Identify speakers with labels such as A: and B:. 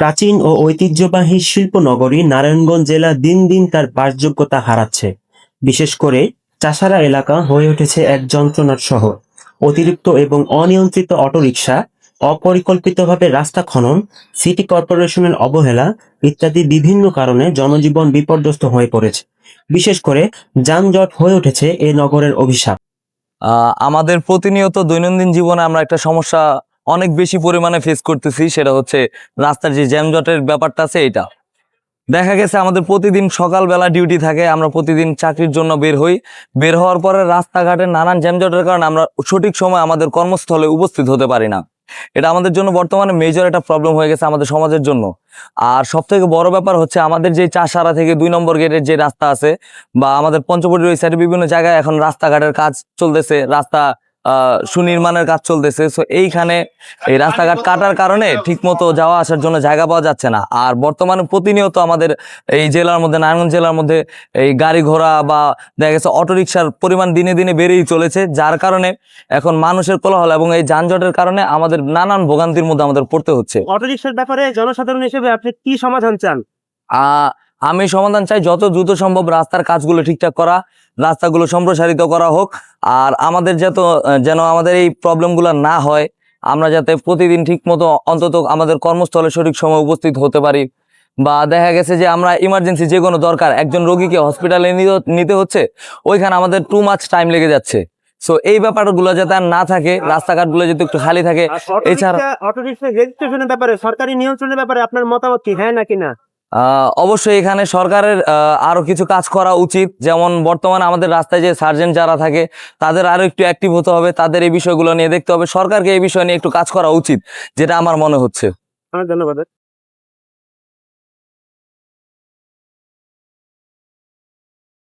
A: প্রাচীন ও ঐতিহ্যবাহী শিল্পনগরী নারায়ণগঞ্জ জেলা দিন দিন তার বাসযোগ্যতা হারাচ্ছে। বিশেষ করে চাষারা এলাকা হয়ে উঠেছে এক যন্ত্রণার শহর। অতিরিক্ত এবং অনিয়ন্ত্রিত অটোরিকশা, অপরিকল্পিতভাবে রাস্তা খনন, সিটি কর্পোরেশনের অবহেলা ইত্যাদি বিভিন্ন কারণে জনজীবন বিপর্যস্ত হয়ে পড়েছে। বিশেষ করে যানজট হয়ে উঠেছে এ নগরের অভিশাপ।
B: আমাদের প্রতিনিয়ত দৈনন্দিন জীবনে আমরা একটা সমস্যা অনেক বেশি পরিমাণে ফেস করতেছি, সেটা হচ্ছে রাস্তার যে জ্যামজটের ব্যাপারটা আছে এটা। দেখা গেছে আমাদের প্রতিদিন সকালবেলা ডিউটি থাকে, আমরা প্রতিদিন চাকরির জন্য বের হই। বের হওয়ার পরে রাস্তাঘাটে নানান জ্যামজটের কারণে আমরা সঠিক সময় আমাদের কর্মস্থলে উপস্থিত হতে পারি না। এটা আমাদের জন্য বর্তমানে মেজর একটা প্রবলেম হয়ে গেছে আমাদের সমাজের জন্য। আর সব থেকে বড় ব্যাপার হচ্ছে আমাদের যে চাষারা থেকে দুই নম্বর গেটের যে রাস্তা আছে, বা আমাদের পঞ্চবটির ওই সাইডে বিভিন্ন জায়গায় এখন রাস্তাঘাটের কাজ চলতেছে, রাস্তা সুনির্মাণের কাজ চলতেছে। সো এইখানে এই রাস্তাঘাট কাটার কারণে ঠিক মতো যাওয়া আসার জন্য জায়গা পাওয়া যাচ্ছে না। আর বর্তমানে প্রতিনিয়ত আমাদের এই জেলার মধ্যে নারায়ণগঞ্জ জেলার মধ্যে এই গাড়ি ঘোড়া বা দেখা গেছে অটোরিকশার পরিমাণ দিনে দিনে বেড়েই চলেছে যার কারণে এখন মানুষের কোলাহল এবং এই যানজটের কারণে আমাদের নানান ভোগান্তির মধ্যে আমাদের পড়তে হচ্ছে।
C: অটোরিকশার ব্যাপারে জনসাধারণ হিসেবে আপনি কি সমাধান চান?
B: আহ, আমি সমাধান চাই যত দ্রুত সম্ভব রাস্তার কাজগুলো ঠিকঠাক করা রাস্তাগুলো সম্প্রসারিত করা হোক। আর আমাদের যত যেন আমাদের এই প্রবলেমগুলো না হয় আমরা যাতে প্রতিদিন ঠিক মতো অন্তত আমাদের কর্মস্থলে সঠিক সময় উপস্থিত হতে পারি। বা দেখা গেছে যে আমরা ইমার্জেন্সি যে কোনো দরকার একজন রোগীকে হসপিটালে নিতে হচ্ছে ওইখানে আমাদের টু মাচ টাইম লেগে যাচ্ছে। সো এই ব্যাপারগুলো যাতে আর না থাকে রাস্তাঘাটগুলো যদি একটু খালি থাকে এছাড়া-
C: অটোরিকশা রেজিস্ট্রেশনের ব্যাপারে সরকারি নিয়ন্ত্রণের ব্যাপারে আপনার মতামত কি হ্যাঁ নাকি না?
B: অবশ্যই এখানে সরকারের আরও আরও কিছু কাজ করা উচিত। যেমন বর্তমানে আমাদের রাস্তায় যে সার্জেন্ট যারা থাকে, তাদের আরও একটু অ্যাক্টিভ হতে হবে, তাদের এই বিষয়গুলো নিয়ে দেখতে হবে। সরকারকে এই বিষয় নিয়ে একটু কাজ করা উচিত, যেটা আমার মনে হচ্ছে।
C: ধন্যবাদ।